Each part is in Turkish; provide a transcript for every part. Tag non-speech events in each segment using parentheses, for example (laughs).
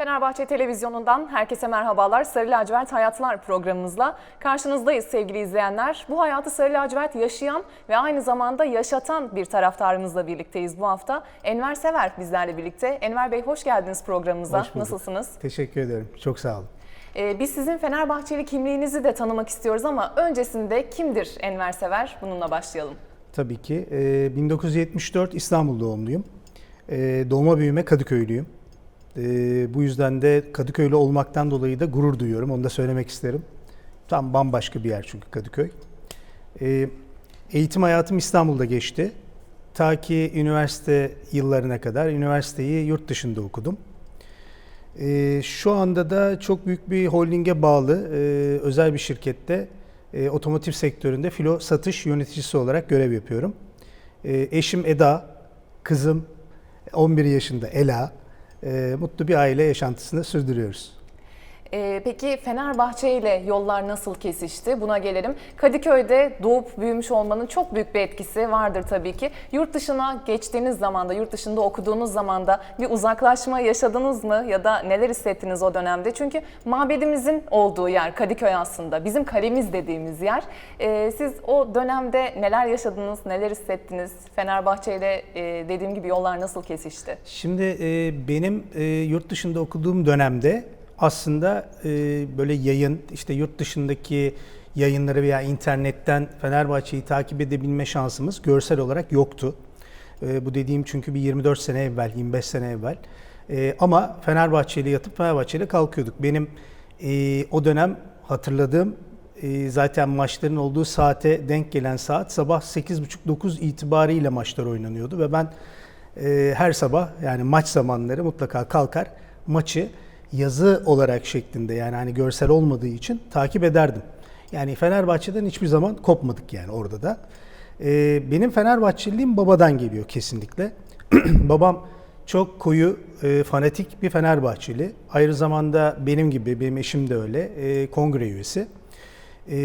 Fenerbahçe Televizyonu'ndan herkese merhabalar. Sarı Lacivert Hayatlar programımızla karşınızdayız sevgili izleyenler. Bu hayatı Sarı Lacivert yaşayan ve aynı zamanda yaşatan bir taraftarımızla birlikteyiz bu hafta. Enver Sever bizlerle birlikte. Enver Bey hoş geldiniz programımıza. Hoş bulduk. Nasılsınız? Teşekkür ederim. Çok sağ olun. Ee, biz sizin Fenerbahçeli kimliğinizi de tanımak istiyoruz ama öncesinde kimdir Enver Sever? Bununla başlayalım. Tabii ki. Ee, 1974 İstanbul doğumluyum. Ee, doğma büyüme Kadıköylüyüm. Ee, bu yüzden de Kadıköylü olmaktan dolayı da gurur duyuyorum. Onu da söylemek isterim. Tam bambaşka bir yer çünkü Kadıköy. Ee, eğitim hayatım İstanbul'da geçti. Ta ki üniversite yıllarına kadar üniversiteyi yurt dışında okudum. Ee, şu anda da çok büyük bir holdinge bağlı özel bir şirkette otomotiv sektöründe filo satış yöneticisi olarak görev yapıyorum. Eşim Eda, kızım 11 yaşında Ela. Mutlu bir aile yaşantısını sürdürüyoruz. Ee, peki Fenerbahçe ile yollar nasıl kesişti? Buna gelelim. Kadıköy'de doğup büyümüş olmanın çok büyük bir etkisi vardır tabii ki. Yurt dışına geçtiğiniz zamanda, yurt dışında okuduğunuz zamanda bir uzaklaşma yaşadınız mı? Ya da neler hissettiniz o dönemde? Çünkü mabedimizin olduğu yer Kadıköy aslında. Bizim kalemiz dediğimiz yer. Ee, siz o dönemde neler yaşadınız, neler hissettiniz? Fenerbahçe ile e, dediğim gibi yollar nasıl kesişti? Şimdi e, benim e, yurt dışında okuduğum dönemde aslında e, böyle yayın, işte yurt dışındaki yayınları veya internetten Fenerbahçe'yi takip edebilme şansımız görsel olarak yoktu. E, bu dediğim çünkü bir 24 sene evvel, 25 sene evvel. E, ama Fenerbahçe'yle yatıp Fenerbahçe'yle kalkıyorduk. Benim e, o dönem hatırladığım e, zaten maçların olduğu saate denk gelen saat sabah 8.30-9 itibariyle maçlar oynanıyordu ve ben e, her sabah yani maç zamanları mutlaka kalkar maçı yazı olarak şeklinde yani hani görsel olmadığı için takip ederdim. Yani Fenerbahçe'den hiçbir zaman kopmadık yani orada da. E, benim Fenerbahçeliliğim babadan geliyor kesinlikle. (clears throat) Babam çok koyu, e, fanatik bir Fenerbahçeli. Aynı zamanda benim gibi, benim eşim de öyle, e, kongre üyesi. E,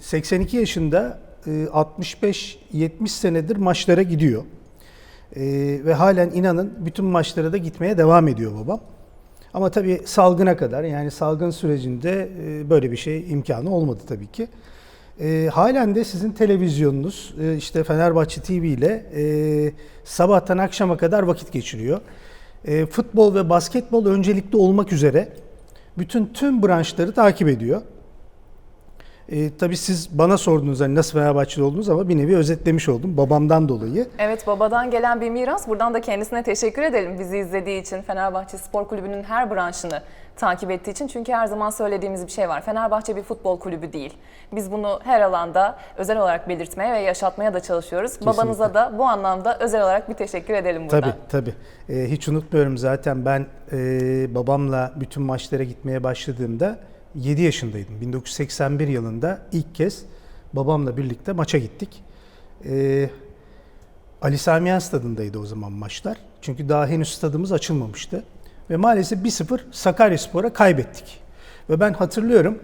82 yaşında e, 65-70 senedir maçlara gidiyor. E, ve halen inanın bütün maçlara da gitmeye devam ediyor babam. Ama tabii salgına kadar yani salgın sürecinde e, böyle bir şey imkanı olmadı tabii ki. E, halen de sizin televizyonunuz e, işte Fenerbahçe TV ile e, sabahtan akşama kadar vakit geçiriyor. E, futbol ve basketbol öncelikli olmak üzere bütün tüm branşları takip ediyor. E, tabii siz bana sordunuz hani nasıl Fenerbahçeli oldunuz ama bir nevi özetlemiş oldum babamdan dolayı. Evet babadan gelen bir miras. Buradan da kendisine teşekkür edelim bizi izlediği için. Fenerbahçe Spor Kulübü'nün her branşını takip ettiği için. Çünkü her zaman söylediğimiz bir şey var. Fenerbahçe bir futbol kulübü değil. Biz bunu her alanda özel olarak belirtmeye ve yaşatmaya da çalışıyoruz. Babanıza da bu anlamda özel olarak bir teşekkür edelim buradan. Tabii tabii. Ee, hiç unutmuyorum zaten ben e, babamla bütün maçlara gitmeye başladığımda 7 yaşındaydım. 1981 yılında ilk kez babamla birlikte maça gittik. Ee, Ali Sami Yen stadındaydı o zaman maçlar. Çünkü daha henüz stadımız açılmamıştı. Ve maalesef 1-0 Sakaryaspor'a kaybettik. Ve ben hatırlıyorum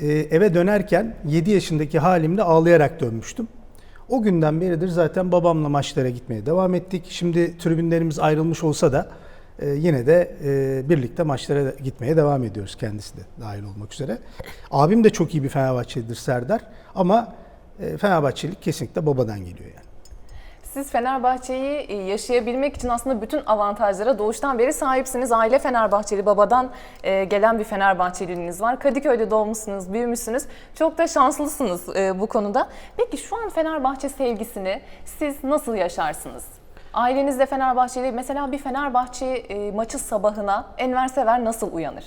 e, eve dönerken 7 yaşındaki halimle ağlayarak dönmüştüm. O günden beridir zaten babamla maçlara gitmeye devam ettik. Şimdi tribünlerimiz ayrılmış olsa da e, yine de e, birlikte maçlara gitmeye devam ediyoruz kendisi de dahil olmak üzere. Abim de çok iyi bir Fenerbahçelidir Serdar ama e, Fenerbahçelik kesinlikle babadan geliyor yani. Siz Fenerbahçe'yi e, yaşayabilmek için aslında bütün avantajlara doğuştan beri sahipsiniz. Aile Fenerbahçeli, babadan e, gelen bir Fenerbahçeliliğiniz var. Kadıköy'de doğmuşsunuz, büyümüşsünüz. Çok da şanslısınız bu konuda. Peki şu an Fenerbahçe sevgisini siz nasıl yaşarsınız? Ailenizde Fenerbahçeli, mesela bir Fenerbahçe e, maçı sabahına Enver Sever nasıl uyanır?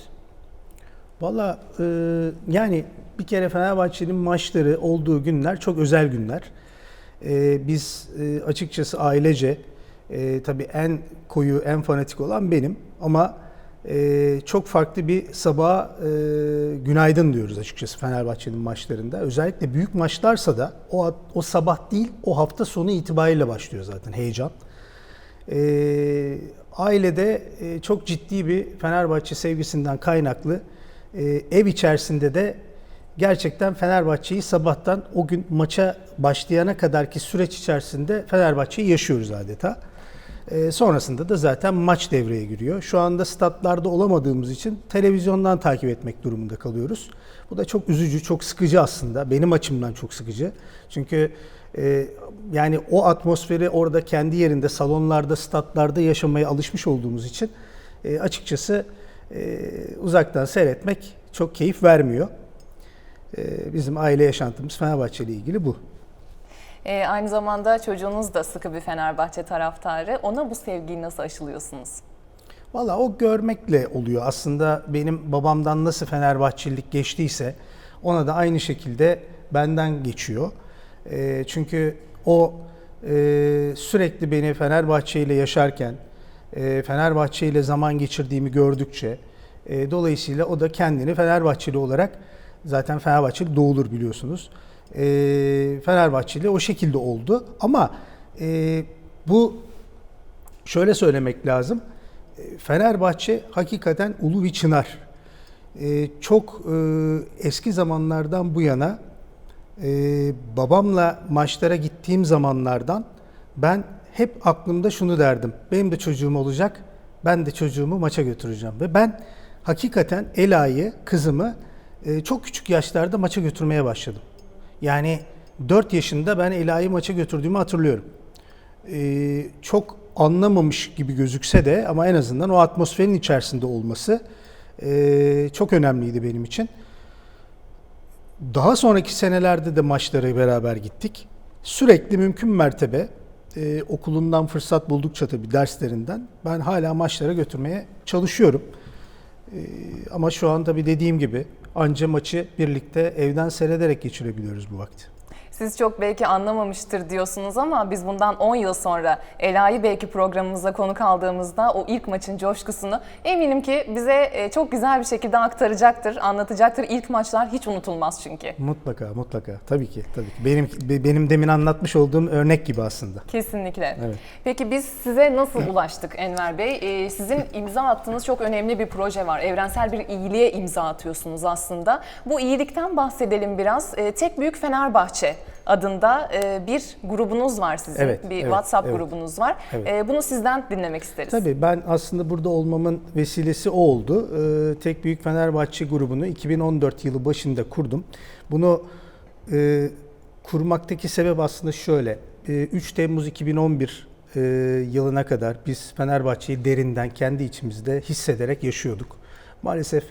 Valla e, yani bir kere Fenerbahçe'nin maçları olduğu günler çok özel günler. E, biz e, açıkçası ailece e, tabii en koyu, en fanatik olan benim ama e, çok farklı bir sabaha e, günaydın diyoruz açıkçası Fenerbahçe'nin maçlarında. Özellikle büyük maçlarsa da o, o sabah değil o hafta sonu itibariyle başlıyor zaten heyecan. E, ailede e, çok ciddi bir Fenerbahçe sevgisinden kaynaklı e, ev içerisinde de gerçekten Fenerbahçe'yi sabahtan o gün maça başlayana kadarki süreç içerisinde Fenerbahçe'yi yaşıyoruz adeta. E, sonrasında da zaten maç devreye giriyor. Şu anda statlarda olamadığımız için televizyondan takip etmek durumunda kalıyoruz. Bu da çok üzücü, çok sıkıcı aslında. Benim açımdan çok sıkıcı. Çünkü e, yani o atmosferi orada kendi yerinde, salonlarda, statlarda yaşamaya alışmış olduğumuz için e, açıkçası e, uzaktan seyretmek çok keyif vermiyor. E, bizim aile yaşantımız Fenerbahçe ile ilgili bu. Ee, aynı zamanda çocuğunuz da sıkı bir Fenerbahçe taraftarı. Ona bu sevgiyi nasıl aşılıyorsunuz? Valla o görmekle oluyor. Aslında benim babamdan nasıl Fenerbahçelilik geçtiyse ona da aynı şekilde benden geçiyor. E, çünkü o e, sürekli beni Fenerbahçe ile yaşarken, e, Fenerbahçe ile zaman geçirdiğimi gördükçe, e, dolayısıyla o da kendini Fenerbahçeli olarak zaten Fenerbahçeli doğulur biliyorsunuz. E, Fenerbahçeli o şekilde oldu. Ama e, bu şöyle söylemek lazım. E, Fenerbahçe hakikaten ulu bir çınar. E, çok e, eski zamanlardan bu yana e, babamla maçlara gittiğim zamanlardan ben hep aklımda şunu derdim. Benim de çocuğum olacak. Ben de çocuğumu maça götüreceğim. Ve ben hakikaten Ela'yı, kızımı e, çok küçük yaşlarda maça götürmeye başladım. Yani 4 yaşında ben Ela'yı maça götürdüğümü hatırlıyorum e, çok anlamamış gibi gözükse de ama en azından o atmosferin içerisinde olması e, çok önemliydi benim için. Daha sonraki senelerde de maçlara beraber gittik. Sürekli mümkün mertebe e, okulundan fırsat buldukça tabii derslerinden ben hala maçlara götürmeye çalışıyorum. E, ama şu an tabii dediğim gibi anca maçı birlikte evden seyrederek geçirebiliyoruz bu vakti. Siz çok belki anlamamıştır diyorsunuz ama biz bundan 10 yıl sonra Ela'yı belki programımıza konuk aldığımızda o ilk maçın coşkusunu eminim ki bize e, çok güzel bir şekilde aktaracaktır, anlatacaktır. İlk maçlar hiç unutulmaz çünkü. Mutlaka, mutlaka. Tabii ki, tabii ki. Benim benim demin anlatmış olduğum örnek gibi aslında. Kesinlikle. Evet. Peki biz size nasıl ulaştık Enver Bey? Ee, sizin imza attığınız çok önemli bir proje var. Evrensel bir iyiliğe imza atıyorsunuz aslında. Bu iyilikten bahsedelim biraz. Ee, Tek Büyük Fenerbahçe adında e, bir grubunuz var sizin. Evet, bir evet, WhatsApp evet. grubunuz var. Evet. Ee, Bunu sizden dinlemek isteriz. Tabii ben aslında burada olmamın vesilesi o oldu. Ee, Tek Büyük Fenerbahçe grubunu 2014 yılı başında kurdum. Bunu e, kurmaktaki sebep aslında şöyle. E, 3 Temmuz 2011 e, yılına kadar biz Fenerbahçe'yi derinden kendi içimizde hissederek yaşıyorduk. Maalesef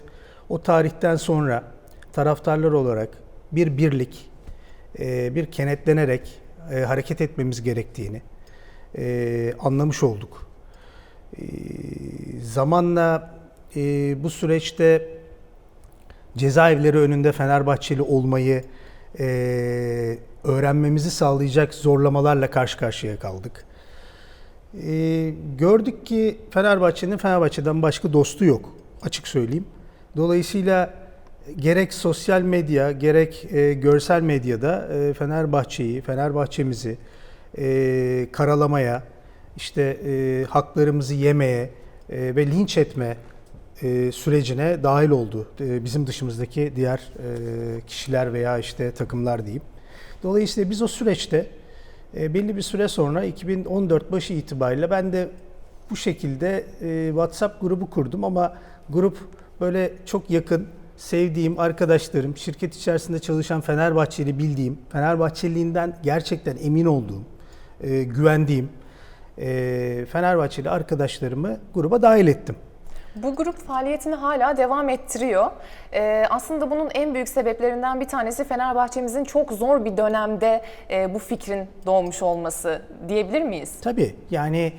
o tarihten sonra taraftarlar olarak bir birlik, e, bir kenetlenerek e, hareket etmemiz gerektiğini e, anlamış olduk. Zamanla bu süreçte cezaevleri önünde Fenerbahçeli olmayı öğrenmemizi sağlayacak zorlamalarla karşı karşıya kaldık. E, gördük ki Fenerbahçe'nin Fenerbahçe'den başka dostu yok. Açık söyleyeyim. Dolayısıyla gerek sosyal medya gerek e, görsel medyada e, Fenerbahçe'yi, Fenerbahçemizi e, karalamaya, işte e, haklarımızı yemeye e, ve linç etme e, sürecine dahil oldu. E, bizim dışımızdaki diğer e, kişiler veya işte takımlar diyeyim. Dolayısıyla biz o süreçte e, belli bir süre sonra 2014 başı itibariyle ben de bu şekilde e, WhatsApp grubu kurdum ama grup böyle çok yakın sevdiğim arkadaşlarım, şirket içerisinde çalışan Fenerbahçeli bildiğim, Fenerbahçeliğinden gerçekten emin olduğum, e, güvendiğim e, Fenerbahçeli arkadaşlarımı gruba dahil ettim. Bu grup faaliyetini hala devam ettiriyor. Ee, aslında bunun en büyük sebeplerinden bir tanesi Fenerbahçe'mizin çok zor bir dönemde e, bu fikrin doğmuş olması diyebilir miyiz? Tabii yani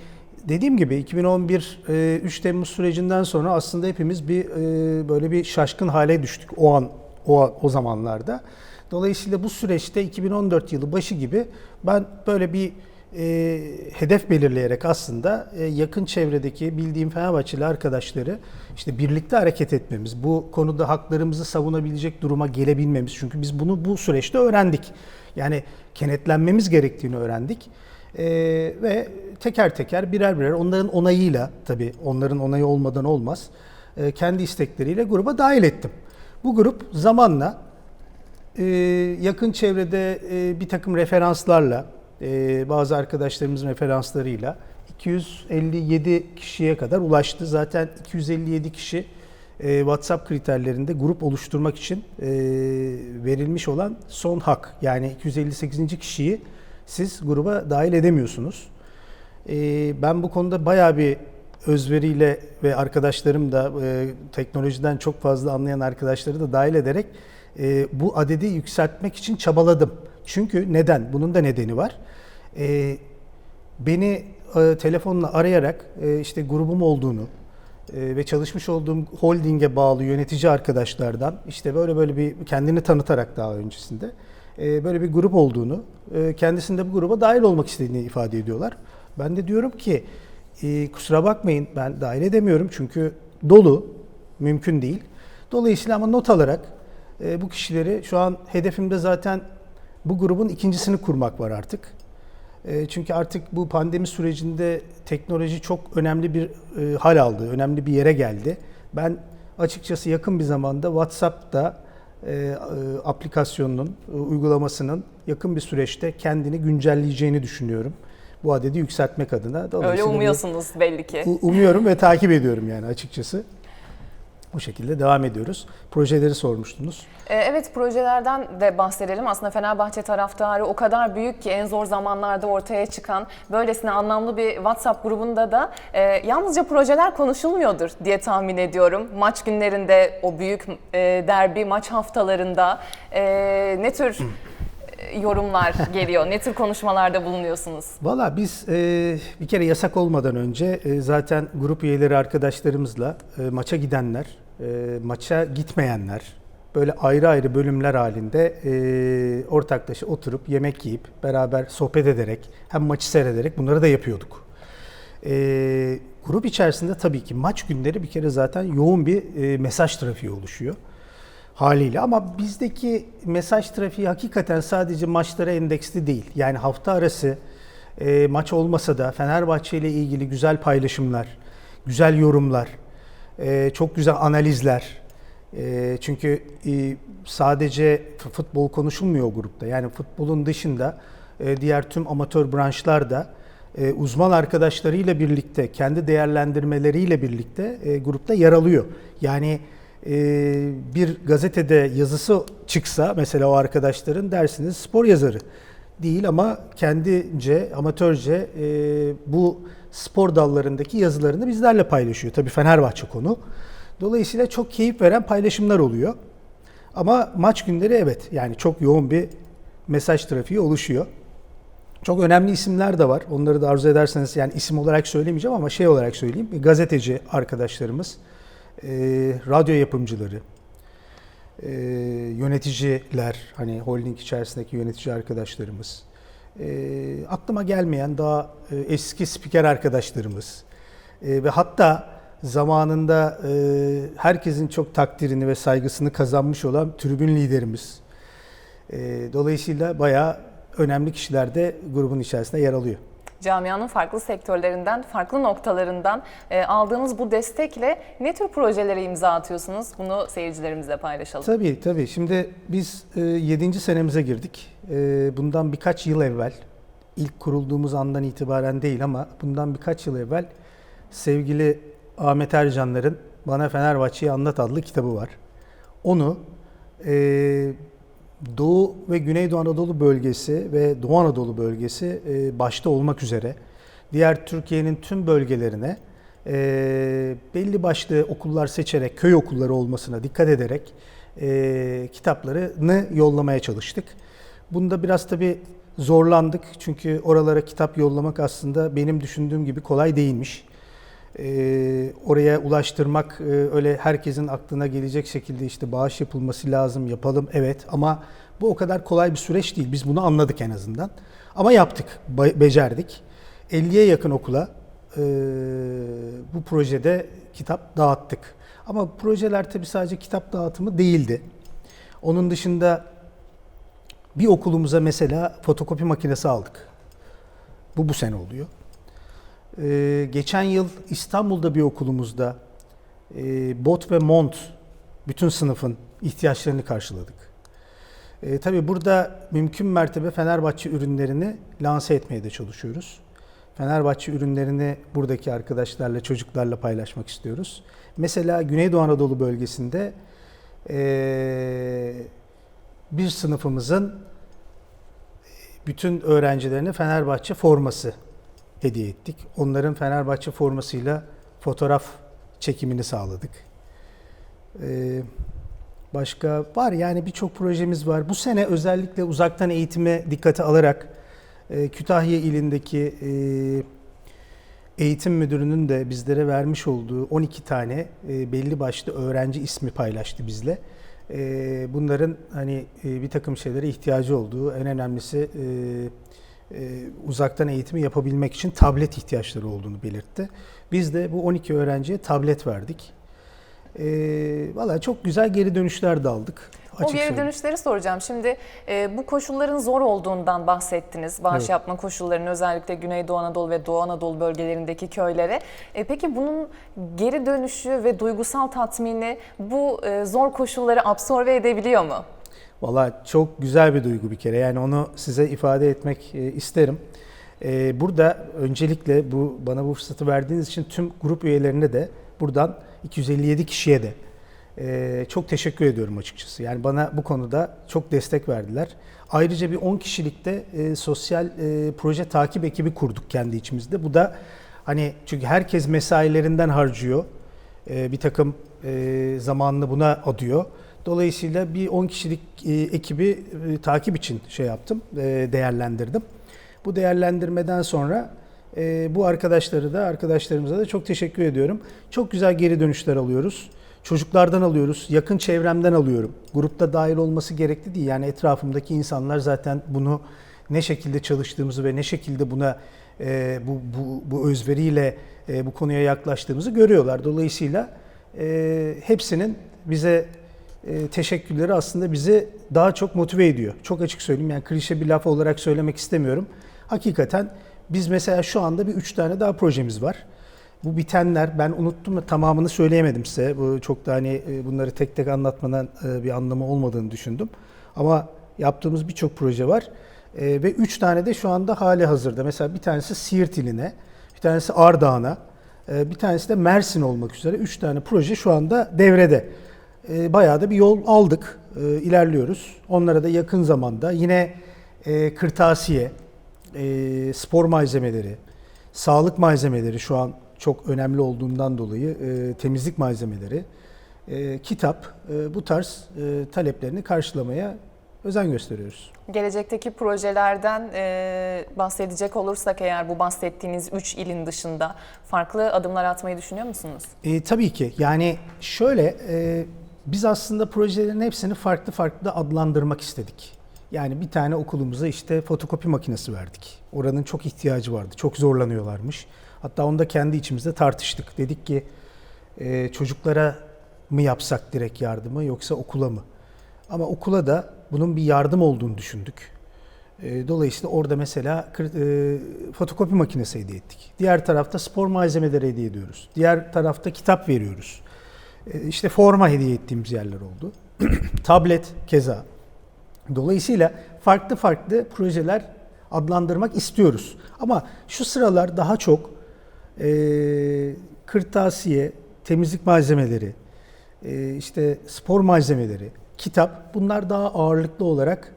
dediğim gibi 2011 e, 3 Temmuz sürecinden sonra aslında hepimiz bir e, böyle bir şaşkın hale düştük o an o o zamanlarda. Dolayısıyla bu süreçte 2014 yılı başı gibi ben böyle bir e, hedef belirleyerek aslında e, yakın çevredeki bildiğim Fenerbahçeli arkadaşları işte birlikte hareket etmemiz, bu konuda haklarımızı savunabilecek duruma gelebilmemiz. Çünkü biz bunu bu süreçte öğrendik. Yani kenetlenmemiz gerektiğini öğrendik. Ee, ve teker teker birer birer onların onayıyla tabii onların onayı olmadan olmaz e, kendi istekleriyle gruba dahil ettim. Bu grup zamanla e, yakın çevrede e, bir takım referanslarla e, bazı arkadaşlarımızın referanslarıyla 257 kişiye kadar ulaştı. Zaten 257 kişi e, WhatsApp kriterlerinde grup oluşturmak için e, verilmiş olan son hak. Yani 258. kişiyi siz gruba dahil edemiyorsunuz. E, ben bu konuda bayağı bir özveriyle ve arkadaşlarım da e, teknolojiden çok fazla anlayan arkadaşları da dahil ederek e, bu adedi yükseltmek için çabaladım. Çünkü neden? Bunun da nedeni var. E, beni telefonla arayarak işte grubum olduğunu ve çalışmış olduğum holdinge bağlı yönetici arkadaşlardan işte böyle böyle bir kendini tanıtarak daha öncesinde böyle bir grup olduğunu, e, kendisinde bu gruba dahil olmak istediğini ifade ediyorlar. Ben de diyorum ki e, kusura bakmayın ben dahil edemiyorum çünkü dolu, mümkün değil. Dolayısıyla ama not alarak e, bu kişileri şu an hedefimde zaten bu grubun ikincisini kurmak var artık. E, Çünkü artık bu pandemi sürecinde teknoloji çok önemli bir e, hal aldı, önemli bir yere geldi. Ben açıkçası yakın bir zamanda WhatsApp'ta e, e, aplikasyonunun, e, uygulamasının yakın bir süreçte kendini güncelleyeceğini düşünüyorum. Bu adedi yükseltmek adına. Öyle umuyorsunuz belli ki. Umuyorum ve takip ediyorum yani açıkçası. Bu şekilde devam ediyoruz. Projeleri sormuştunuz. Ee, Evet projelerden de bahsedelim. Aslında Fenerbahçe taraftarı o kadar büyük ki en zor zamanlarda ortaya çıkan böylesine anlamlı bir WhatsApp grubunda da e, yalnızca projeler konuşulmuyordur diye tahmin ediyorum. Maç günlerinde o büyük e, derbi maç haftalarında e, ne tür e, yorumlar (laughs) geliyor? Ne tür konuşmalarda bulunuyorsunuz? Valla biz e, bir kere yasak olmadan önce e, zaten grup üyeleri arkadaşlarımızla e, maça gidenler, e, maça gitmeyenler böyle ayrı ayrı bölümler halinde e, ortaklaşa oturup yemek yiyip beraber sohbet ederek hem maçı seyrederek bunları da yapıyorduk. E, grup içerisinde tabii ki maç günleri bir kere zaten yoğun bir e, mesaj trafiği oluşuyor haliyle ama bizdeki mesaj trafiği hakikaten sadece maçlara endeksli değil. Yani hafta arası e, maç olmasa da Fenerbahçe ile ilgili güzel paylaşımlar, güzel yorumlar, e, çok güzel analizler. E, çünkü e, sadece futbol konuşulmuyor o grupta. Yani futbolun dışında e, diğer tüm amatör branşlar da e, uzman arkadaşlarıyla birlikte, kendi değerlendirmeleriyle birlikte e, grupta yer alıyor. Yani bir gazetede yazısı çıksa mesela o arkadaşların dersiniz spor yazarı değil ama kendince, amatörce e, bu spor dallarındaki yazılarını bizlerle paylaşıyor. Tabii Fenerbahçe konu. Dolayısıyla çok keyif veren paylaşımlar oluyor. Ama maç günleri evet yani çok yoğun bir mesaj trafiği oluşuyor. Çok önemli isimler de var. Onları da arzu ederseniz yani isim olarak söylemeyeceğim ama şey olarak söyleyeyim. Gazeteci arkadaşlarımız, e, radyo yapımcıları, e, yöneticiler, hani holding içerisindeki yönetici arkadaşlarımız, e, aklıma gelmeyen daha e, eski spiker arkadaşlarımız e, ve hatta zamanında e, herkesin çok takdirini ve saygısını kazanmış olan tribün liderimiz. E, dolayısıyla bayağı önemli kişiler de grubun içerisinde yer alıyor. Camianın farklı sektörlerinden, farklı noktalarından e, aldığınız bu destekle ne tür projelere imza atıyorsunuz? Bunu seyircilerimizle paylaşalım. Tabii tabii. Şimdi biz 7. senemize girdik. E, bundan birkaç yıl evvel, ilk kurulduğumuz andan itibaren değil ama bundan birkaç yıl evvel sevgili Ahmet Ercanlar'ın Bana Fenerbahçe'yi Anlat adlı kitabı var. Onu e, Doğu ve Güneydoğu Anadolu bölgesi ve Doğu Anadolu bölgesi e, başta olmak üzere diğer Türkiye'nin tüm bölgelerine e, belli başlı okullar seçerek köy okulları olmasına dikkat ederek e, kitaplarını yollamaya çalıştık. Bunda biraz tabii zorlandık çünkü oralara kitap yollamak aslında benim düşündüğüm gibi kolay değilmiş. Ee, oraya ulaştırmak e, öyle herkesin aklına gelecek şekilde işte bağış yapılması lazım yapalım evet ama bu o kadar kolay bir süreç değil. Biz bunu anladık en azından. Ama yaptık, be- becerdik. 50'ye yakın okula e, bu projede kitap dağıttık. Ama projeler tabii sadece kitap dağıtımı değildi. Onun dışında bir okulumuza mesela fotokopi makinesi aldık. Bu bu sene oluyor. Ee, geçen yıl İstanbul'da bir okulumuzda e, bot ve mont bütün sınıfın ihtiyaçlarını karşıladık. E, tabii burada mümkün mertebe Fenerbahçe ürünlerini lanse etmeye de çalışıyoruz. Fenerbahçe ürünlerini buradaki arkadaşlarla, çocuklarla paylaşmak istiyoruz. Mesela Güneydoğu Anadolu bölgesinde eee, bir sınıfımızın bütün öğrencilerine Fenerbahçe forması hediye ettik. Onların Fenerbahçe formasıyla fotoğraf çekimini sağladık. Ee, başka var yani birçok projemiz var. Bu sene özellikle uzaktan eğitime dikkate alarak e, Kütahya ilindeki e, eğitim müdürünün de bizlere vermiş olduğu 12 tane e, belli başlı öğrenci ismi paylaştı bizle. E, bunların hani e, bir takım şeylere ihtiyacı olduğu en önemlisi e, uzaktan eğitimi yapabilmek için tablet ihtiyaçları olduğunu belirtti. Biz de bu 12 öğrenciye tablet verdik. E, Valla çok güzel geri dönüşler de aldık. O açık geri söyleyeyim. dönüşleri soracağım. Şimdi e, bu koşulların zor olduğundan bahsettiniz. Bağış Evet. yapma koşullarının özellikle Güneydoğu Anadolu ve Doğu Anadolu bölgelerindeki köylere. E, peki bunun geri dönüşü ve duygusal tatmini bu e, zor koşulları absorbe edebiliyor mu? Valla çok güzel bir duygu bir kere. Yani onu size ifade etmek e, isterim. E, burada öncelikle bu bana bu fırsatı verdiğiniz için tüm grup üyelerine de buradan 257 kişiye de e, çok teşekkür ediyorum açıkçası. Yani bana bu konuda çok destek verdiler. Ayrıca bir 10 kişilikte sosyal proje takip ekibi kurduk kendi içimizde. Bu da hani çünkü herkes mesailerinden harcıyor. Bir takım zamanını buna adıyor. Dolayısıyla bir 10 kişilik e, ekibi e, takip için şey yaptım, e, değerlendirdim. Bu değerlendirmeden sonra bu arkadaşları da arkadaşlarımıza da çok teşekkür ediyorum. Çok güzel geri dönüşler alıyoruz. Çocuklardan alıyoruz, yakın çevremden alıyorum. Grupta dahil olması gerekli değil. Yani etrafımdaki insanlar zaten bunu ne şekilde çalıştığımızı ve ne şekilde buna bu, bu, bu özveriyle bu konuya yaklaştığımızı görüyorlar. Dolayısıyla hepsinin bize e, teşekkürleri aslında bizi daha çok motive ediyor. Çok açık söyleyeyim yani klişe bir laf olarak söylemek istemiyorum. Hakikaten biz mesela şu anda bir üç tane daha projemiz var. Bu bitenler ben unuttum tamamını söyleyemedim size. Bu çok da hani e, bunları tek tek anlatmanın e, bir anlamı olmadığını düşündüm. Ama yaptığımız birçok proje var. Ve üç tane de şu anda hali hazırda. Mesela bir tanesi Siirt iline, bir tanesi Ardahan'a, bir tanesi de Mersin olmak üzere üç tane proje şu anda devrede. E, bayağı da bir yol aldık, e, ilerliyoruz. Onlara da yakın zamanda yine e, kırtasiye, e, spor malzemeleri, sağlık malzemeleri şu an çok önemli olduğundan dolayı e, temizlik malzemeleri, e, kitap e, bu tarz e, taleplerini karşılamaya özen gösteriyoruz. Gelecekteki projelerden e, bahsedecek olursak eğer bu bahsettiğiniz 3 ilin dışında farklı adımlar atmayı düşünüyor musunuz? E, tabii ki. Yani şöyle, e, biz aslında projelerin hepsini farklı farklı adlandırmak istedik. Yani bir tane okulumuza işte fotokopi makinesi verdik. Oranın çok ihtiyacı vardı. Çok zorlanıyorlarmış. Hatta onu da kendi içimizde tartıştık. Dedik ki e, çocuklara mı yapsak direkt yardımı yoksa okula mı? Ama okula da bunun bir yardım olduğunu düşündük. E, Dolayısıyla orada mesela e, fotokopi makinesi hediye ettik. Diğer tarafta spor malzemeleri hediye ediyoruz. Diğer tarafta kitap veriyoruz. E, İşte forma hediye ettiğimiz yerler oldu. (clears throat) Tablet keza. Dolayısıyla farklı farklı projeler adlandırmak istiyoruz. Ama şu sıralar daha çok e, kırtasiye, temizlik malzemeleri, e, işte spor malzemeleri, kitap bunlar daha ağırlıklı olarak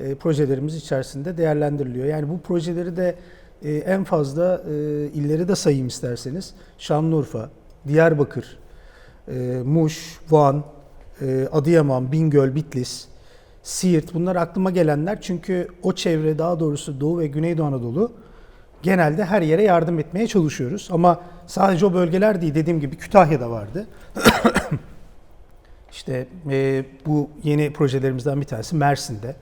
e, projelerimiz içerisinde değerlendiriliyor. Yani bu projeleri de e, en fazla e, illeri de sayayım isterseniz. Şanlıurfa, Diyarbakır, e, Muş, Van, e, Adıyaman, Bingöl, Bitlis, Siirt bunlar aklıma gelenler çünkü o çevre daha doğrusu Doğu ve Güneydoğu Anadolu genelde her yere yardım etmeye çalışıyoruz. Ama sadece o bölgeler değil dediğim gibi Kütahya'da vardı. (coughs) işte e, bu yeni projelerimizden bir tanesi Mersin'de.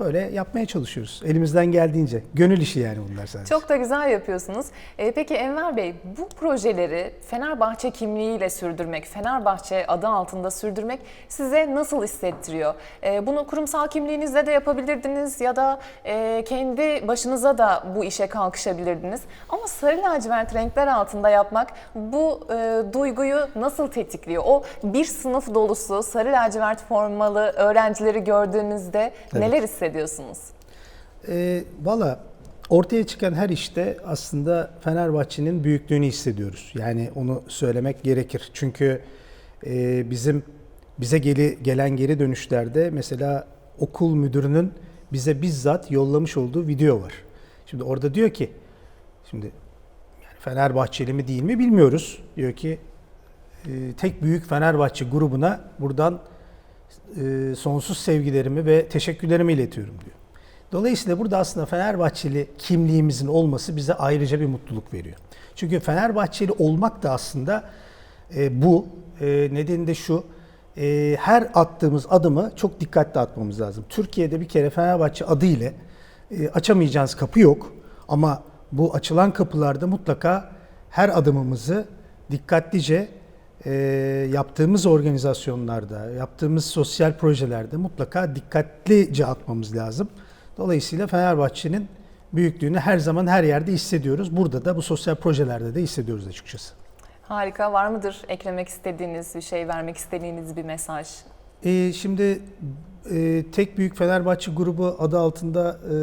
Böyle yapmaya çalışıyoruz. Elimizden geldiğince. Gönül işi yani bunlar sadece. Çok da güzel yapıyorsunuz. E, peki Enver Bey bu projeleri Fenerbahçe kimliğiyle sürdürmek, Fenerbahçe adı altında sürdürmek size nasıl hissettiriyor? E, bunu kurumsal kimliğinizle de yapabilirdiniz ya da e, kendi başınıza da bu işe kalkışabilirdiniz. Ama sarı lacivert renkler altında yapmak bu e, duyguyu nasıl tetikliyor? O bir sınıf dolusu sarı lacivert formalı öğrencileri gördüğünüzde Evet. neler hissediyorsunuz? E, Valla ortaya çıkan her işte aslında Fenerbahçe'nin büyüklüğünü hissediyoruz. Yani onu söylemek gerekir. Çünkü e, bizim bize geli, gelen geri dönüşlerde mesela okul müdürünün bize bizzat yollamış olduğu video var. Şimdi orada diyor ki, şimdi yani Fenerbahçeli mi değil mi bilmiyoruz. Diyor ki e, tek büyük Fenerbahçe grubuna buradan e, sonsuz sevgilerimi ve teşekkürlerimi iletiyorum diyor. Dolayısıyla burada aslında Fenerbahçeli kimliğimizin olması bize ayrıca bir mutluluk veriyor. Çünkü Fenerbahçeli olmak da aslında e, bu. E, nedeni de şu. e, her attığımız adımı çok dikkatli atmamız lazım. Türkiye'de bir kere Fenerbahçe adı ile e, açamayacağınız kapı yok. Ama bu açılan kapılarda mutlaka her adımımızı dikkatlice e, yaptığımız organizasyonlarda, yaptığımız sosyal projelerde mutlaka dikkatlice atmamız lazım. Dolayısıyla Fenerbahçe'nin büyüklüğünü her zaman her yerde hissediyoruz. Burada da bu sosyal projelerde de hissediyoruz açıkçası. Harika. Var mıdır eklemek istediğiniz bir şey, vermek istediğiniz bir mesaj? Ee, şimdi e, tek büyük Fenerbahçe grubu adı altında e,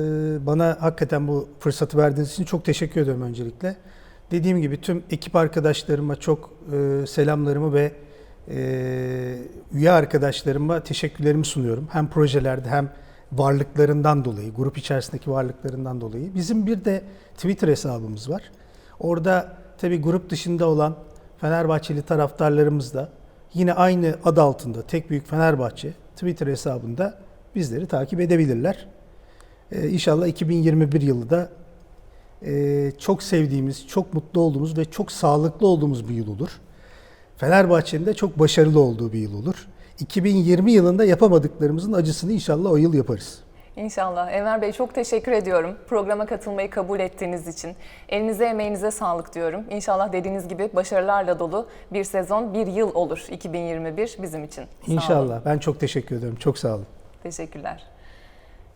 bana hakikaten bu fırsatı verdiğiniz için çok teşekkür ediyorum öncelikle. Dediğim gibi tüm ekip arkadaşlarıma çok e, selamlarımı ve e, üye arkadaşlarıma teşekkürlerimi sunuyorum. Hem projelerde hem varlıklarından dolayı, grup içerisindeki varlıklarından dolayı. Bizim bir de Twitter hesabımız var. Orada tabii grup dışında olan Fenerbahçeli taraftarlarımız da yine aynı ad altında Tek Büyük Fenerbahçe Twitter hesabında bizleri takip edebilirler. Ee, inşallah 2021 yılı da e, çok sevdiğimiz, çok mutlu olduğumuz ve çok sağlıklı olduğumuz bir yıl olur. Fenerbahçe'nin de çok başarılı olduğu bir yıl olur. 2020 yılında yapamadıklarımızın acısını inşallah o yıl yaparız. İnşallah. Enver Bey çok teşekkür ediyorum. Programa katılmayı kabul ettiğiniz için. Elinize emeğinize sağlık diyorum. İnşallah dediğiniz gibi başarılarla dolu bir sezon, bir yıl olur 2021 bizim için. Sağ olun. İnşallah. Ben çok teşekkür ederim. Çok sağ olun. Teşekkürler.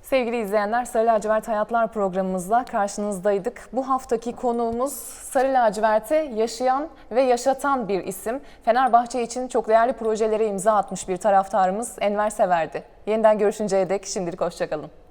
Sevgili izleyenler Sarı Lacivert Hayatlar programımızda karşınızdaydık. Bu haftaki konuğumuz Sarı Lacivert'e yaşayan ve yaşatan bir isim. Fenerbahçe için çok değerli projelere imza atmış bir taraftarımız Enver Sever'di. Yeniden görüşünceye dek şimdilik hoşçakalın.